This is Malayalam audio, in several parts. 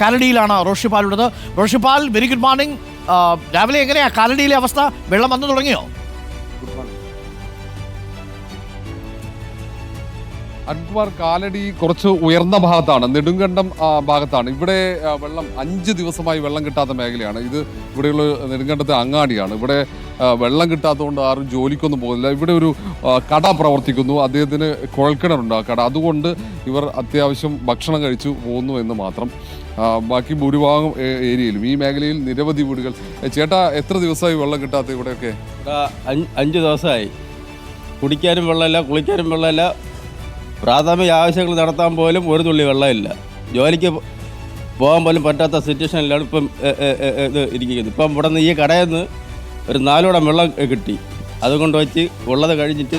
കാലടിയിലാണ് റോഷിപ്പാൽ ഉള്ളത്. റോഷിപ്പാൽ വെരി ഗുഡ് മോർണിംഗ് രാവിലെ എങ്ങനെയാ? കാലടിയിലെ അവസ്ഥ? വെള്ളം വന്നു തുടങ്ങിയോ? അൻകുമാർ കാലടി കുറച്ച് ഉയർന്ന ഭാഗത്താണ്. നെടുങ്കണ്ടം ഭാഗത്താണ്. ഇവിടെ വെള്ളം അഞ്ച് ദിവസമായി വെള്ളം കിട്ടാത്ത മേഖലയാണ്. ഇത് ഇവിടെയുള്ള നെടുങ്കണ്ടത്തെ അങ്ങാടിയാണ്. ഇവിടെ വെള്ളം കിട്ടാത്തതുകൊണ്ട് ആരും ജോലിക്കൊന്നും പോകുന്നില്ല. ഇവിടെ ഒരു കട പ്രവർത്തിക്കുന്നു. അദ്ദേഹത്തിന് കുഴൽക്കിണറുണ്ട് ആ കട. അതുകൊണ്ട് ഇവർ അത്യാവശ്യം ഭക്ഷണം കഴിച്ചു പോകുന്നു എന്ന് മാത്രം. ബാക്കി ഭൂരിഭാഗം ഏരിയയിലും. ഈ മേഖലയിൽ നിരവധി വീടുകൾ. ചേട്ടാ എത്ര ദിവസമായി വെള്ളം കിട്ടാത്ത ഇവിടെയൊക്കെ? ഇവിടെ അഞ്ച് ദിവസമായി. കുടിക്കാനും വെള്ളമില്ല കുളിക്കാനും വെള്ളമില്ല. പ്രാഥമിക ആവശ്യങ്ങൾ നടത്താൻ പോലും ഒരു തുള്ളി വെള്ളമില്ല. ജോലിക്ക് പോകാൻ പോലും പറ്റാത്ത സിറ്റുവേഷനിലാണ് ഇപ്പം ഇത് ഇരിക്കുന്നത്. ഇപ്പം ഇവിടെ നിന്ന് ഈ കടയിൽ നിന്ന് ഒരു നാലോടം വെള്ളം കിട്ടി. അതുകൊണ്ട് വെച്ച് ഉള്ളത് കഴിഞ്ഞിട്ട്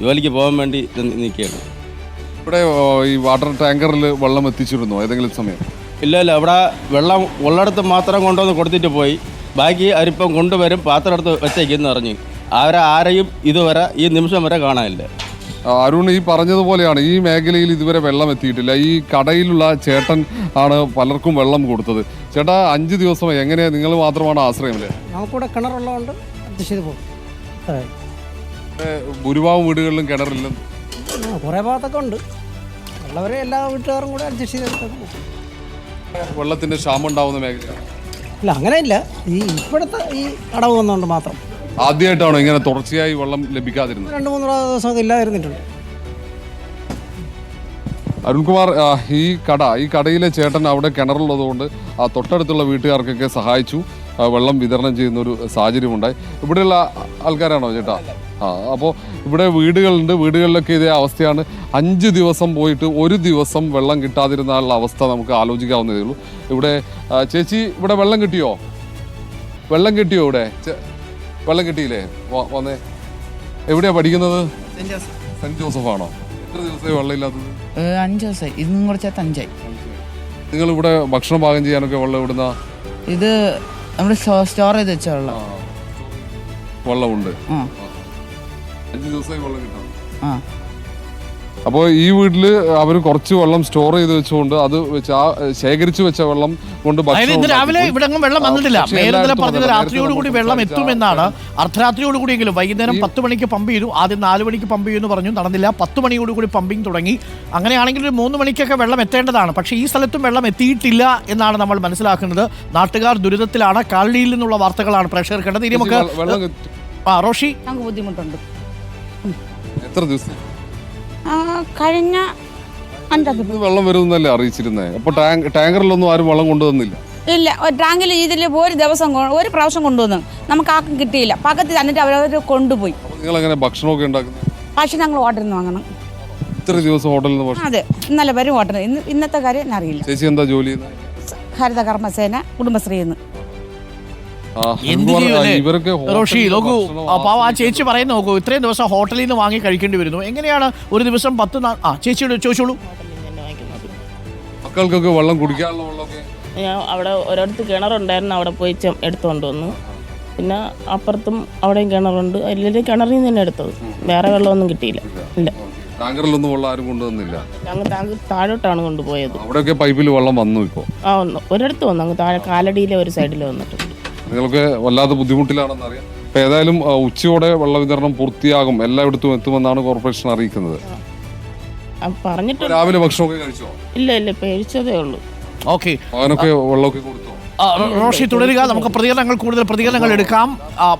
ജോലിക്ക് പോകാൻ വേണ്ടി നിൽക്കുകയാണ്. ഇവിടെ ഈ വാട്ടർ ടാങ്കറിൽ വെള്ളം എത്തിച്ചിരുന്നു ഏതെങ്കിലും സമയം? ഇല്ല ഇല്ല. ഇവിടെ വെള്ളം ഉള്ളിടത്ത് മാത്രം കൊണ്ടുവന്ന് കൊടുത്തിട്ട് പോയി. ബാക്കി അരിപ്പം കൊണ്ടുവരും പാത്രം എടുത്ത് വെച്ചേക്കെന്ന് പറഞ്ഞു. അവരെ ആരെയും ഇതുവരെ ഈ നിമിഷം വരെ കാണാനില്ല. അരുൺ ഈ പറഞ്ഞതുപോലെയാണ്. ഈ മേഖലയിൽ ഇതുവരെ വെള്ളം എത്തിയിട്ടില്ല. ഈ കടയിലുള്ള ചേട്ടൻ ആണ് പലർക്കും വെള്ളം കൊടുത്തത്. ചേട്ടാ അഞ്ച് ദിവസം എങ്ങനെയാ നിങ്ങൾ മാത്രമാണ് ആശ്രയം അല്ലേ നമുക്കിവിടെ കിണറുള്ളതുകൊണ്ട് അഡ്ജസ്റ്റ് ചെയ്ത് പോകും. അതെ. ഭൂരിഭാഗം വീടുകളിലും കിണറില്ലെന്ന് ആ, കുറേ ഭാഗത്തൊക്കെ ഉണ്ട്. ഉള്ളവരെ എല്ലാ വീട്ടുകാരും കൂടെ അഡ്ജസ്റ്റ് ചെയ്ത് പോകും വെള്ളത്തിന്റെ ക്ഷാമം ഉണ്ടാവുന്ന മേഖല ഇല്ല അങ്ങനെയില്ല. ഈ ഇപ്പോഴത്തെ ഈ അടവ് വന്നുകൊണ്ട് മാത്രം. ആദ്യമായിട്ടാണോ ഇങ്ങനെ തുടർച്ചയായി വെള്ളം ലഭിക്കാതിരുന്നത്? രണ്ട് മൂന്ന് ദിവസം ഇല്ലാതിരുന്നിട്ടുണ്ട്. അരുൺകുമാർ ഈ കട ഈ കടയിലെ ചേട്ടൻ അവിടെ കിണറുള്ളതുകൊണ്ട് ആ തൊട്ടടുത്തുള്ള വീട്ടുകാർക്കൊക്കെ സഹായിച്ചു. വെള്ളം വിതരണം ചെയ്യുന്ന ഒരു സാഹചര്യമുണ്ടായി. ഇവിടെയുള്ള ആൾക്കാരാണോ ചേട്ടാ? ആ അപ്പോൾ ഇവിടെ വീടുകളുണ്ട്. വീടുകളിലൊക്കെ ഇതേ അവസ്ഥയാണ്. അഞ്ച് ദിവസം പോയിട്ട് ഒരു ദിവസം വെള്ളം കിട്ടാതിരുന്നാലുള്ള അവസ്ഥ നമുക്ക് ആലോചിക്കാവുന്നതേ ഉള്ളൂ. ഇവിടെ ചേച്ചി ഇവിടെ വെള്ളം കിട്ടിയോ? വെള്ളം കിട്ടിയോ ഇവിടെ? വെള്ളം കിട്ടിയില്ലേ? വന്നേ. എവിടെയാണ് പഠിക്കുന്നത്? Saint Joseph. ആണോ എത്ര ദിവസമായി വെള്ളം ഇല്ലാത്തത് ഏഹ് അഞ്ച് ദിവസമായി. ഇന്നും കുറച്ചേത്ത് അഞ്ചായി. നിങ്ങൾ ഇവിടെ ഭക്ഷണം പാകം ചെയ്യാനൊക്കെ വെള്ളം ഇവിടുന്ന ഇത് നമ്മൾ സ്റ്റോർ ചെയ്ത് വെച്ച വെള്ളം. വെള്ളമുണ്ട്. ആ. അഞ്ച് ദിവസമായി വെള്ളം കിട്ടാം ആ. അപ്പോൾ ഈ വീട്ടിൽ അവർ കുറച്ച് വെള്ളം സ്റ്റോർ ചെയ്ത് വെച്ചുകൊണ്ട് അത് വെച്ച് ആ ശേഖരിച്ചു വെച്ച വെള്ളം കൊണ്ട് ഭക്ഷണം രാവിലെ. ഇവിടെ വെള്ളം വന്നിട്ടില്ല. ഇന്നലെ പറഞ്ഞത് രാത്രിയോടുകൂടി വെള്ളം എത്തുമെന്നാണ്. എത്തുമെന്നാണ് അർദ്ധരാത്രിയോടുകൂടിയെങ്കിലും വൈകുന്നേരം പത്ത് മണിക്ക് പമ്പ് ചെയ്തു. ആദ്യം നാല് മണിക്ക് പമ്പ് ചെയ്യുമെന്ന് പറഞ്ഞു. നടന്നില്ല. പത്ത് മണിയോടുകൂടി പമ്പിങ് തുടങ്ങി. അങ്ങനെയാണെങ്കിൽ ഒരു മൂന്ന് മണിക്കൊക്കെ വെള്ളം എത്തേണ്ടതാണ്. പക്ഷേ ഈ സ്ഥലത്തും വെള്ളം എത്തിയിട്ടില്ല എന്നാണ് നമ്മൾ മനസ്സിലാക്കുന്നത്. നാട്ടുകാർ ദുരിതത്തിലാണ്. കാലടിയിൽ നിന്നുള്ള വാർത്തകളാണ് പ്രേക്ഷകർ കണ്ടത്. ഇനി നമുക്ക് വെള്ളം- വെള്ളം എത്തി- ആ റോഷി? ബുദ്ധിമുട്ടുണ്ട്. എത്ര ദിവസം? കഴിഞ്ഞ അഞ്ചാം വെള്ളം വരുന്നല്ലേ അറിയിച്ചിരുന്നേ? അപ്പൊ ടാങ്ക് ടാങ്കറിലൊന്നും ആരും വെള്ളം കൊണ്ടുവന്നില്ല. ഇല്ല ടാങ്കിൽ ഇതിൽ ഒരു ദിവസം ഒരു പ്രാവശ്യം കൊണ്ടുവന്നു. നമുക്ക് ആർക്കും കിട്ടിയില്ല. പകത്തിൽ തന്നിട്ട് അവരവർ കൊണ്ടുപോയി. നിങ്ങൾ എങ്ങനെ ഭക്ഷണമൊക്കെ ഉണ്ടാക്കുന്നത്? പക്ഷെ ഞങ്ങൾ ഹോട്ടലിൽ നിന്ന് വാങ്ങണം. ഇത്ര ദിവസം ഹോട്ടലിൽ നിന്ന് ഭക്ഷണം അതെ ഇന്നലെ വരും ഹോട്ടലിൽ ഇന്ന് ഇന്നത്തെ കാര്യം എന്നെ അറിയില്ല. ചേച്ചി എന്താ ജോലി ചെയ്യുന്നത്? ഹരിത കർമ്മസേന കുടുംബശ്രീന്ന് ആ, എന്ത് റോഷി നോക്കൂ ഭക്ഷണം ആ, ചേച്ചി പറയുന്ന നോക്കൂ ഇത്രയും ദിവസം ഹോട്ടലിൽ നിന്ന് വാങ്ങി കഴിക്കേണ്ടി വരുന്നു. എങ്ങനെയാണ് ഒരു ദിവസം പത്ത് നാ- ആ ചേച്ചിയോട് ചോദിച്ചോളൂ. മക്കൾക്കൊക്കെ വെള്ളം കുടിക്കാനുള്ള വെള്ളമൊക്കെ? ഞാൻ അവിടെ ഒരിടത്ത് കിണറുണ്ടായിരുന്നു അവിടെ പോയി എടുത്തു എടുത്തുകൊണ്ട് വന്നു പിന്നെ അപ്പുറത്തും അവിടെയും കിണറുണ്ട്. അതിലെ കിണറിൽ നിന്ന് തന്നെ എടുത്തത്. വേറെ വെള്ളമൊന്നും കിട്ടിയില്ല. ഇല്ല. ടാങ്കറിലൊന്നും വെള്ളം ആരും കൊണ്ടുവന്നില്ല. ഞങ്ങൾ താങ്കൾ താഴോട്ടാണ് കൊണ്ടുപോയത്. അവിടെയൊക്കെ പൈപ്പിൽ വെള്ളം വന്നു ഇപ്പോൾ ആ ഒന്ന് ഒരിടത്ത് വന്നു. അങ്ങ് താഴെ കാലടിയിലെ ഒരു സൈഡിൽ വന്നിട്ടുണ്ട്. നിങ്ങൾക്ക് വല്ലാത്ത ബുദ്ധിമുട്ടിലാണെന്ന് അറിയാം. അപ്പൊ ഏതായാലും ഉച്ചയോടെ വെള്ള വിതരണം പൂർത്തിയാകും. എല്ലായിടത്തും എത്തുമെന്നാണ് കോർപ്പറേഷൻ അറിയിക്കുന്നത്. പറഞ്ഞിട്ട് രാവിലെ ഭക്ഷണമൊക്കെ കഴിച്ചോ? ഇല്ല ഇല്ല കഴിച്ചതേ ഉള്ളൂ. ഓക്കെ. അവനൊക്കെ വെള്ളമൊക്കെ കൊടുത്തു? റോഷി തുടരുക. നമുക്ക് പ്രതികരണങ്ങൾ കൂടുതൽ പ്രതികരണങ്ങൾ എടുക്കാം.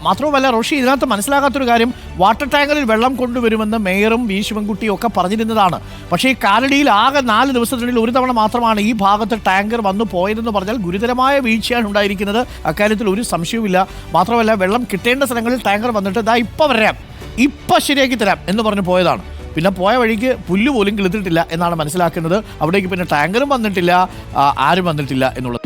മാത്രവുമല്ല റോഷി ഇതിനകത്ത് മനസ്സിലാകാത്തൊരു കാര്യം. വാട്ടർ ടാങ്കറിൽ വെള്ളം കൊണ്ടുവരുമെന്ന് മേയറും വി ശിവൻകുട്ടിയും ഒക്കെ പറഞ്ഞിരുന്നതാണ്. പക്ഷേ ഈ കാലടിയിൽ ആകെ നാല് ദിവസത്തിനുള്ളിൽ ഒരു തവണ മാത്രമാണ് ഈ ഭാഗത്ത് ടാങ്കർ വന്നു പോയതെന്ന് പറഞ്ഞാൽ ഗുരുതരമായ വീഴ്ചയാണ് ഉണ്ടായിരിക്കുന്നത്. അക്കാര്യത്തിൽ ഒരു സംശയവുമില്ല. മാത്രമല്ല വെള്ളം കിട്ടേണ്ട സ്ഥലങ്ങളിൽ ടാങ്കർ വന്നിട്ട് ഇതാ ഇപ്പം വരാം. ഇപ്പം ശരിയാക്കി തരാം എന്ന് പറഞ്ഞു പോയതാണ്. പിന്നെ പോയ വഴിക്ക് പുല്ല് പോലും കിളുത്തിട്ടില്ല എന്നാണ് മനസ്സിലാക്കുന്നത്. അവിടേക്ക് പിന്നെ ടാങ്കറും വന്നിട്ടില്ല ആരും വന്നിട്ടില്ല എന്നുള്ളത്.